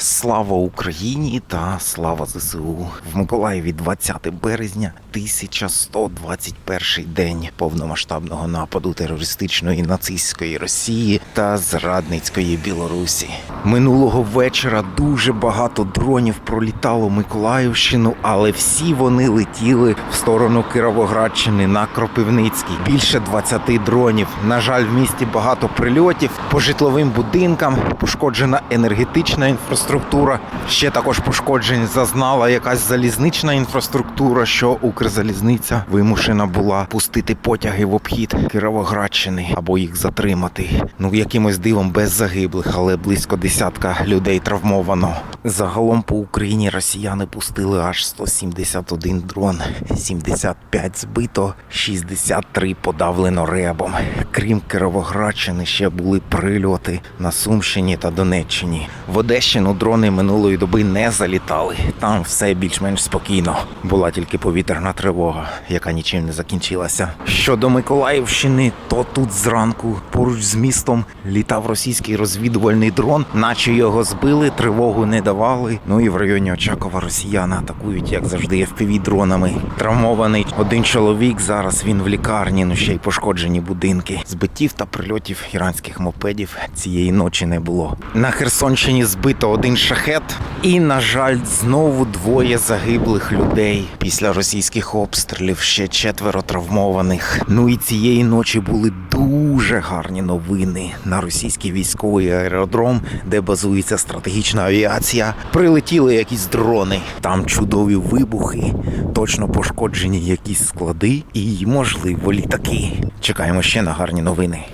Слава Україні та слава ЗСУ в Миколаєві 20 березня, 1121 день повномасштабного нападу терористичної нацистської Росії та зрадницької Білорусі. Минулого вечора дуже багато дронів пролітало Миколаївщину, але всі вони летіли в сторону Кіровоградщини на Кропивницький. Більше 20 дронів. На жаль, в місті багато прильотів по житловим будинкам. Пошкоджена енергетична інфраструктура. Ще також пошкоджень зазнала якась залізнична інфраструктура, що Укрзалізниця вимушена була пустити потяги в обхід Кіровоградщини або їх затримати. Ну якимось дивом без загиблих, але близько десятка людей травмовано. Загалом по Україні росіяни пустили аж 171 дрон, 75 збито, 63 подавлено ребом. Крім Кіровоградщини, ще були прильоти на Сумщині та Донеччині. В Одещину дрони минулої доби не залітали. Там все більш-менш спокійно. Була тільки повітряна тривога, яка нічим не закінчилася. Щодо Миколаївщини, то тут зранку поруч з містом літав російський розвідувальний дрон, наче його збили, тривогу не давали. Ну і в районі Очакова росіяни атакують, як завжди, fpv дронами. Травмований один чоловік. Зараз він в лікарні, ну ще й пошкоджені будинки. Збиттів та прильотів іранських мопедів цієї ночі не було. На Херсонщині збито один шахет, і, на жаль, знову двоє загиблих людей. Після російських обстрілів ще четверо травмованих. Ну і цієї ночі були дуже гарні новини на російський військовий аеродром, де базується стратегічна авіація. Прилетіли якісь дрони. Там чудові вибухи, точно пошкоджені якісь склади і, можливо, літаки. Чекаємо ще на гарні новини.